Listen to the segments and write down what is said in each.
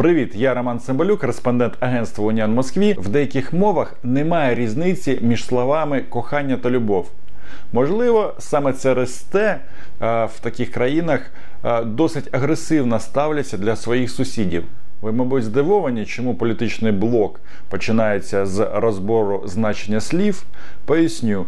Привіт, я Роман Цимбалюк, кореспондент агентства Уніан Москві. В деяких мовах немає різниці між словами кохання та любов. Можливо, саме через те е, в таких країнах е, досить агресивно ставляться для своїх сусідів. Ви, мабуть, здивовані, чому політичний блок починається з розбору значення слів. Поясню,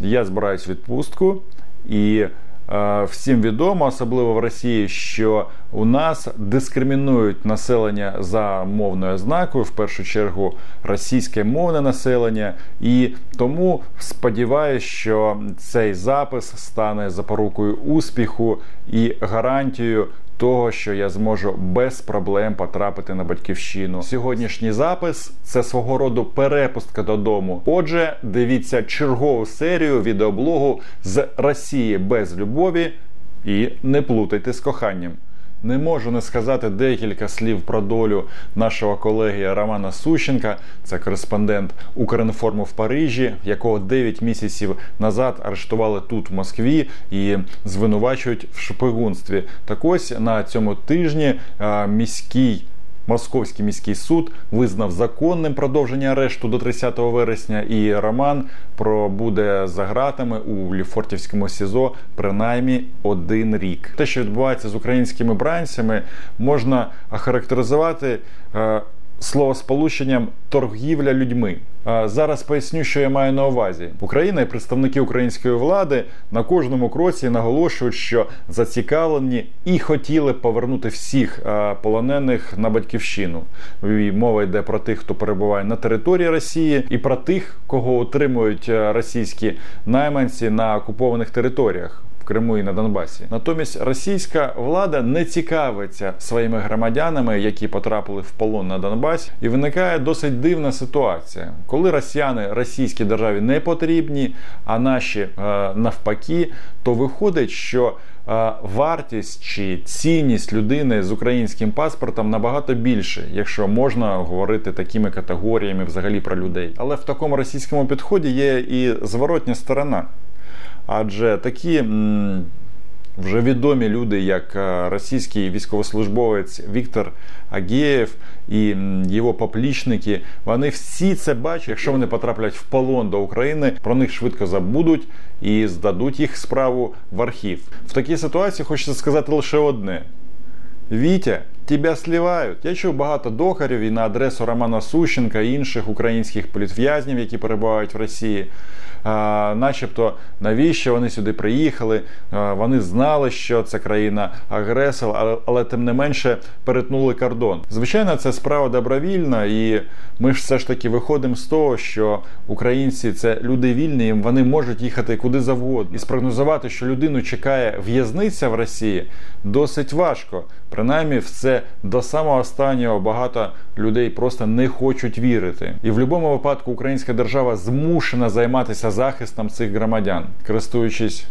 я збираюсь відпустку і. Е, всім відомо, особливо в Росії, що у нас дискримінують населення за мовною ознакою, в першу чергу російське мовне населення, і тому сподіваюся, що цей запис стане запорукою успіху і гарантією того, що я зможу без проблем потрапити на батьківщину. Сьогоднішній запис це свого роду перепустка додому. Отже, дивіться чергову серію відеоблогу з Росії без любові і не плутайте з коханням. Не можу не сказати декілька слів про долю нашого колеги Романа Сущенка, це кореспондент Укрінформу в Парижі, якого 9 місяців назад арештували тут в Москві і звинувачують в шпигунстві. Так ось на цьому тижні міський. Московський міський суд визнав законним продовження арешту до 30 вересня, і Роман пробуде за гратами у Ліфортівському СІЗО принаймні один рік. Те, що відбувається з українськими бранцями, можна охарактеризувати. Словосполученням торгівля людьми. Зараз поясню, що я маю на увазі. Україна і представники української влади на кожному кроці наголошують, що зацікавлені і хотіли повернути всіх полонених на батьківщину. Мова йде про тих, хто перебуває на території Росії, і про тих, кого утримують російські найманці на окупованих територіях. Криму і на Донбасі. Натомість російська влада не цікавиться своїми громадянами, які потрапили в полон на Донбасі, і виникає досить дивна ситуація, коли росіяни російській державі не потрібні, а наші е, навпаки, то виходить, що е, Вартість чи цінність людини з українським паспортом набагато більше, якщо можна говорити такими категоріями взагалі про людей. Але в такому російському підході є і зворотня сторона. Адже такі вже відомі люди, як е, російський військовослужбовець Віктор Агієв і його поплічники, вони всі це бачать. Якщо вони потраплять в полон до України, про них швидко забудуть і здадуть їх справу в архів. В такій ситуації хочеться сказати лише одне: Вітя. Тебе сливають. Я чув багато докарів і на адресу Романа Сущенка і інших українських політв'язнів, які перебувають в Росії начебто, навіщо вони сюди приїхали? Вони знали, що це країна агресор, але, але тим не менше перетнули кордон. Звичайно, це справа добровільна, і ми ж все ж таки виходимо з того, що українці це люди вільні, вони можуть їхати куди завгодно. І спрогнозувати, що людину чекає в'язниця в Росії, досить важко. Принаймні, в це до самого останнього багато людей просто не хочуть вірити. І в будь-якому випадку українська держава змушена займатися захистом цих громадян, користуючись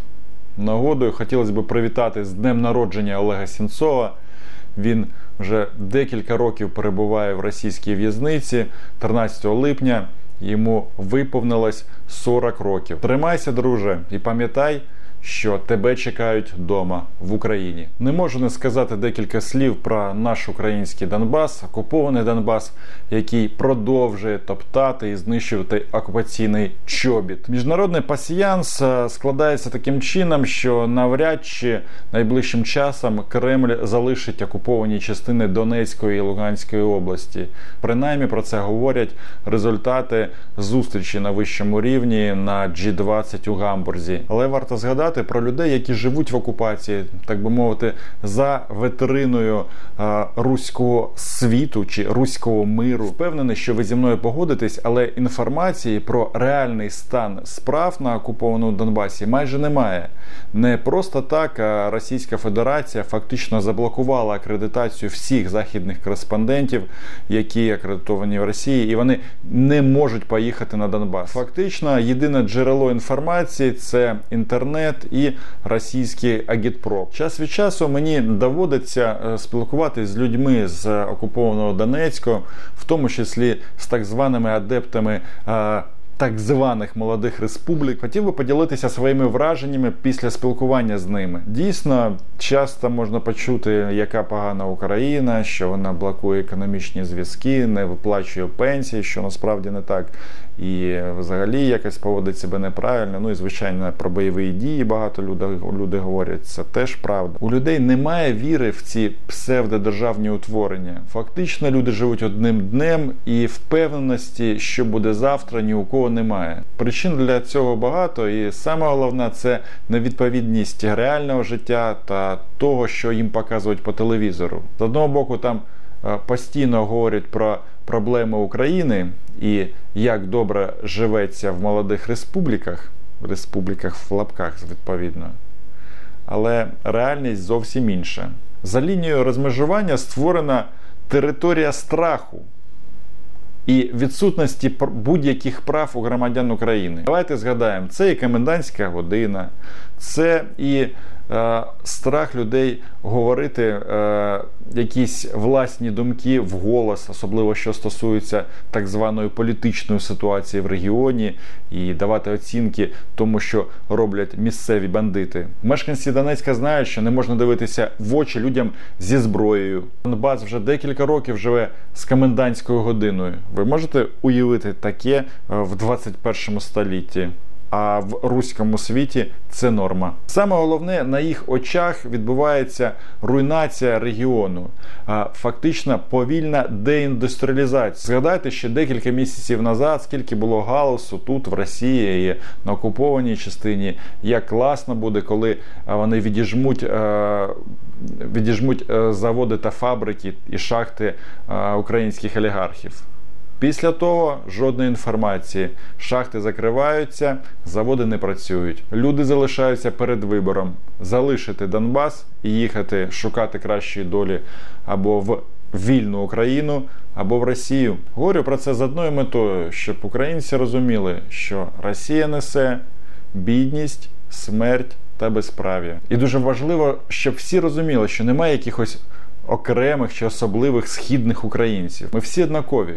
нагодою, хотілося б привітати з днем народження Олега Сінцова. Він вже декілька років перебуває в російській в'язниці 13 липня. Йому виповнилось 40 років. Тримайся, друже, і пам'ятай що тебе чекають вдома в Україні. Не можу не сказати декілька слів про наш український Донбас, окупований Донбас, який продовжує топтати і знищувати окупаційний чобіт. Міжнародний пасіянс е, складається таким чином, що навряд чи найближчим часом Кремль залишить окуповані частини Донецької і Луганської області. Принаймні про це говорять результати зустрічі на вищому рівні на G20 у Гамбурзі. Але варто згадати розповідати про людей, які живуть в окупації, так би мовити, за ветериною е, руського світу чи руського миру. Впевнений, що ви зі мною погодитесь, але інформації про реальний стан справ на окупованому Донбасі майже немає. Не просто так Російська Федерація фактично заблокувала акредитацію всіх західних кореспондентів, які акредитовані в Росії, і вони не можуть поїхати на Донбас. Фактично, єдине джерело інформації це інтернет і російський агітпроп. Час від часу мені доводиться е, спілкуватися з людьми з окупованого Донецька, в тому числі з так званими адептами. Так званих молодих республік. Хотів би поділитися своїми враженнями після спілкування з ними. Дійсно, часто можна почути, яка погана Україна, що вона блокує економічні зв'язки, не виплачує пенсії, що насправді не так. І взагалі якось поводить себе неправильно. Ну і звичайно про бойові дії багато люди, люди говорять. Це теж правда. У людей немає віри в ці псевдодержавні утворення. Фактично, люди живуть одним днем і впевненості, що буде завтра, ні у кого немає. Причин для цього багато, і саме головне це невідповідність реального життя та того, що їм показують по телевізору. З одного боку, там постійно говорять про проблеми України і як добре живеться в молодих республіках, в республіках в лапках відповідно. Але реальність зовсім інша. За лінією розмежування створена територія страху і відсутності будь-яких прав у громадян України. Давайте згадаємо, це і комендантська година, це і страх людей говорити е, якісь власні думки в голос, особливо що стосується так званої політичної ситуації в регіоні, і давати оцінки тому, що роблять місцеві бандити. Мешканці Донецька знають, що не можна дивитися в очі людям зі зброєю. Донбас вже декілька років живе з комендантською годиною. Ви можете уявити таке е, в 21 столітті? А в руському світі це норма. Саме головне на їх очах відбувається руйнація регіону, фактично повільна деіндустріалізація. Згадайте ще декілька місяців назад, скільки було галасу тут, в Росії і на окупованій частині. Як класно буде, коли вони відіжмуть. Відіжмуть заводи та фабрики і шахти українських олігархів. Після того жодної інформації. Шахти закриваються, заводи не працюють. Люди залишаються перед вибором залишити Донбас і їхати шукати кращої долі або в вільну Україну, або в Росію. Говорю про це з одною метою, щоб українці розуміли, що Росія несе бідність, смерть та безправ'я. І дуже важливо, щоб всі розуміли, що немає якихось окремих чи особливих східних українців. Ми всі однакові.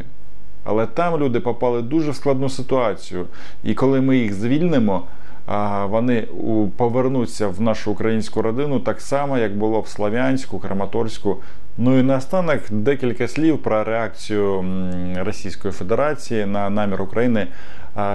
Але там люди попали дуже в складну ситуацію. І коли ми їх звільнимо, вони повернуться в нашу українську родину так само, як було в Слов'янську, Краматорську. Ну і наостанок декілька слів про реакцію Російської Федерації на намір України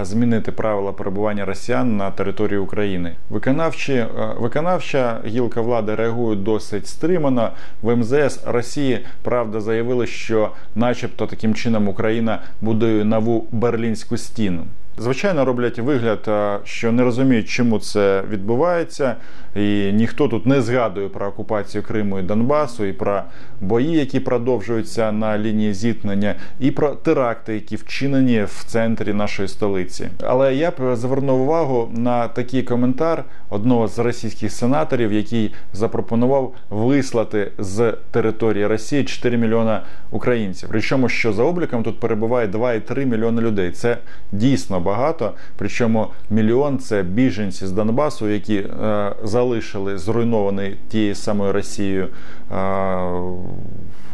змінити правила перебування росіян на території України. Виконавчі виконавча гілка влади реагує досить стримано. В МЗС Росії правда заявили, що, начебто, таким чином Україна будує нову берлінську стіну. Звичайно, роблять вигляд, що не розуміють, чому це відбувається, і ніхто тут не згадує про окупацію Криму і Донбасу, і про бої, які продовжуються на лінії зіткнення, і про теракти, які вчинені в центрі нашої столиці. Але я б звернув увагу на такий коментар одного з російських сенаторів, який запропонував вислати з території Росії 4 мільйона українців. Причому що за обліком тут перебуває 2,3 мільйони людей. Це дійсно багато. Причому мільйон це біженці з Донбасу, які е, залишили зруйнований тією самою Росією е,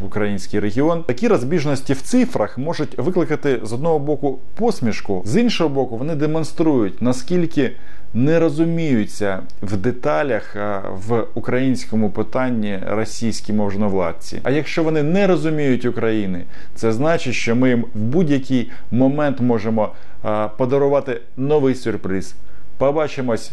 український регіон. Такі розбіжності в цифрах можуть викликати з одного боку посмішку, з іншого боку, вони демонструють наскільки не розуміються в деталях в українському питанні російські можновладці. А якщо вони не розуміють України, це значить, що ми їм в будь-який момент можемо подарувати новий сюрприз. Побачимось